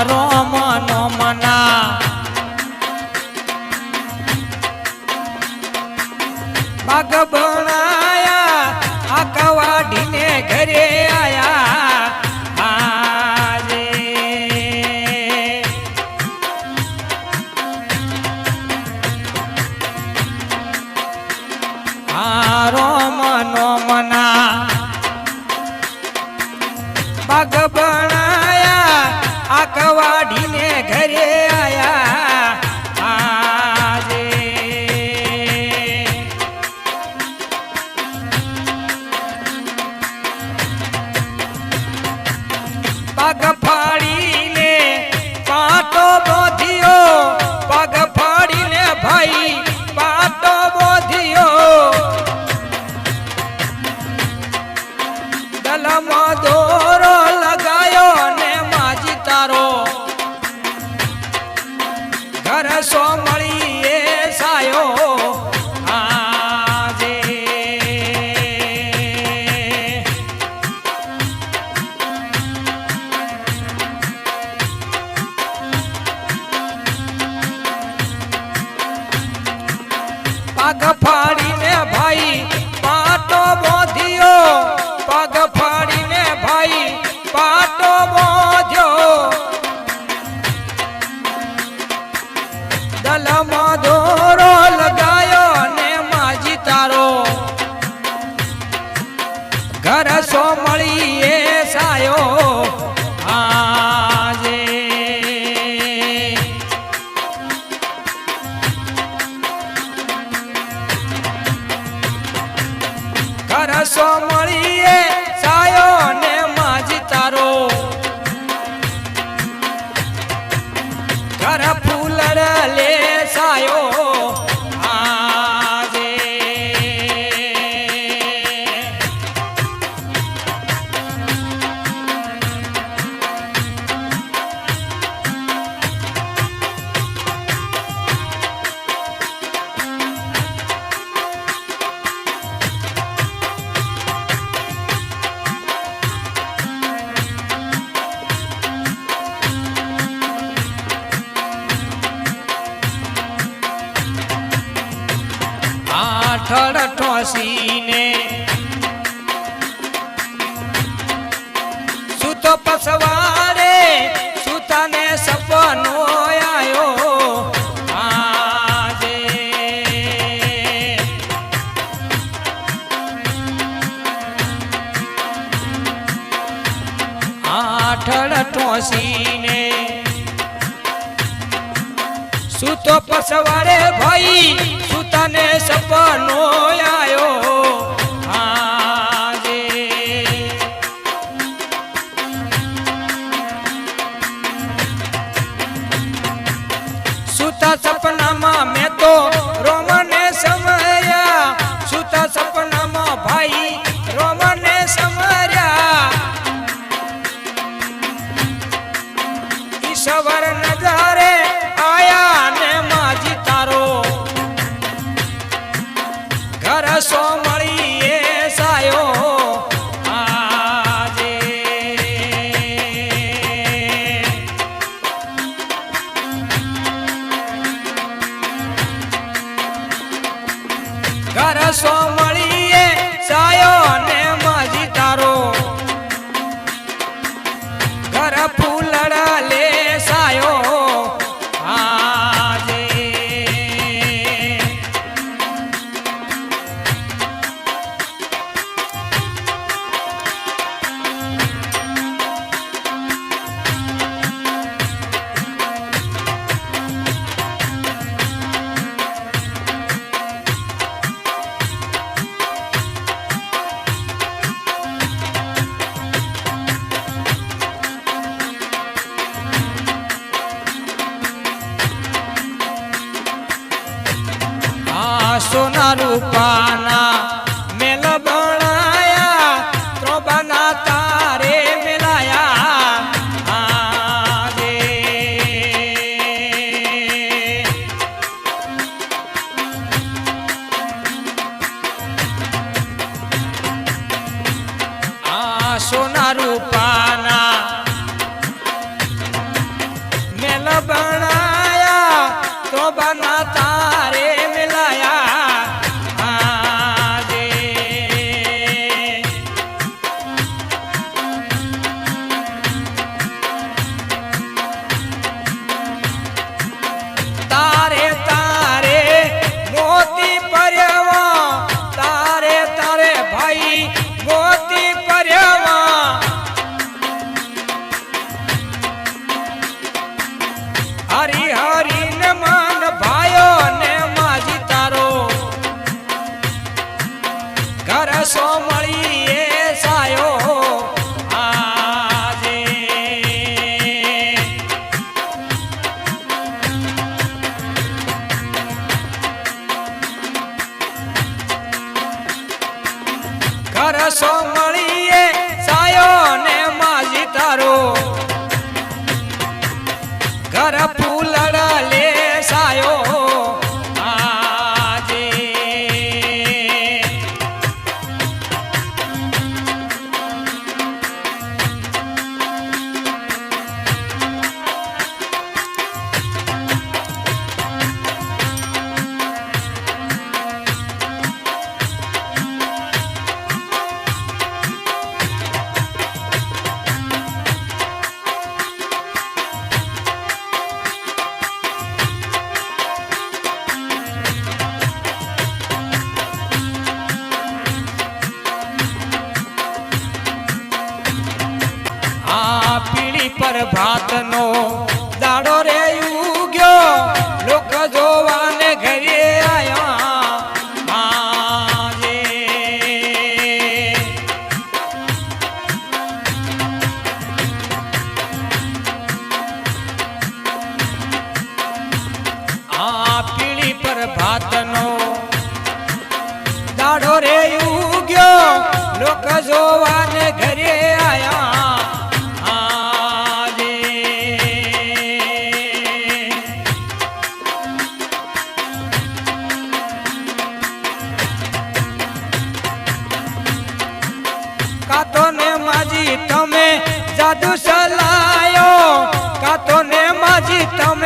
મારો પગ ફાડીને પાટો બોધ્યો, પગ ફાડીને ભાઈ પાટો બોધ્યો. ગલમાં દોરો લગાયો ને માજી તારો. ઘર સો મળી સો મળી પાથળ ઠોસીને. સૂતો પસવારે સૂતાને સપનો આવ્યો આજે આઠળ ઠોસીને. સૂતો પસવારે ભાઈ સપનો આવ્યો સોના રૂપાના મેલ બણાયા ત્રોબાના તારે મેલાયા. આ સોના રૂપાના ઘરસો મળીએ સાયો. મળીએ સાયો ને માજી તારો. ઘર ફૂલડા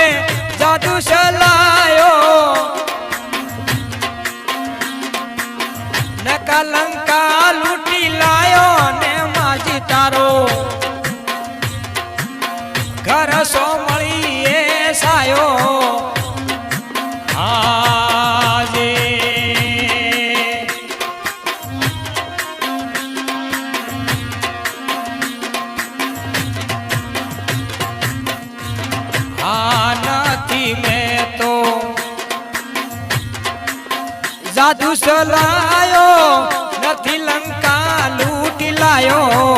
મે જાદુ ચલાયો નકલંકા લાયો નથી લંકા લૂટી લાયો.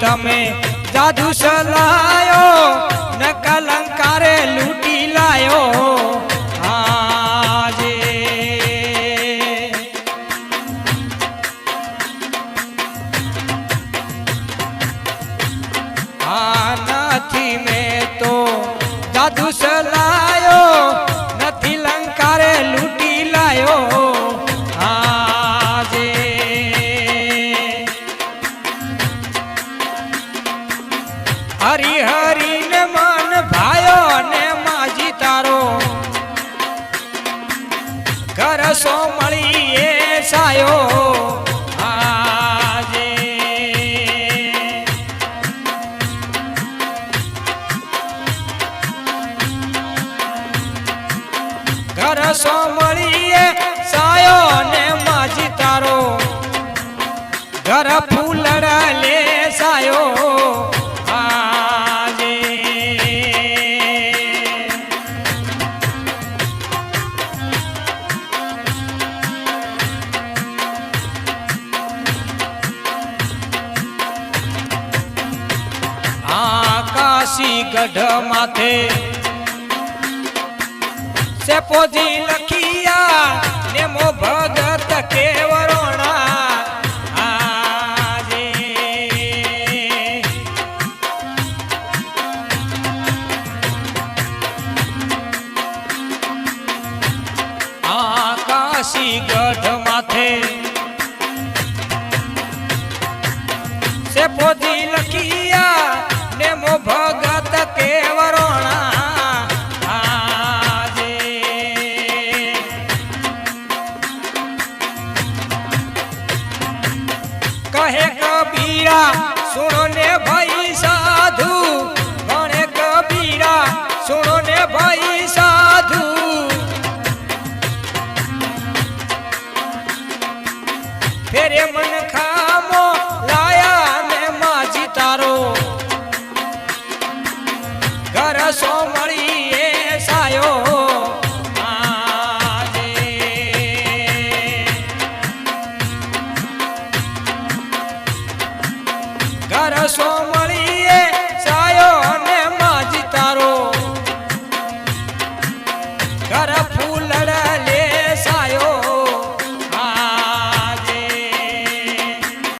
તમે જાદુ સલા સો મળીએ સાયો ને માજી તારો. ઘર ફૂલડા લે સાયો આકાશી ગઢ માથે સેપોજી લખિયા ને મો ભગત કેવરોણા. આકાશી ગઢ માથે સેપોજી લખિયા ને મો ભગત કહે કબીરા સુણો ને ભાઈ સાધુ કહે કબીરા સુણો ને ભાઈ સાધુ.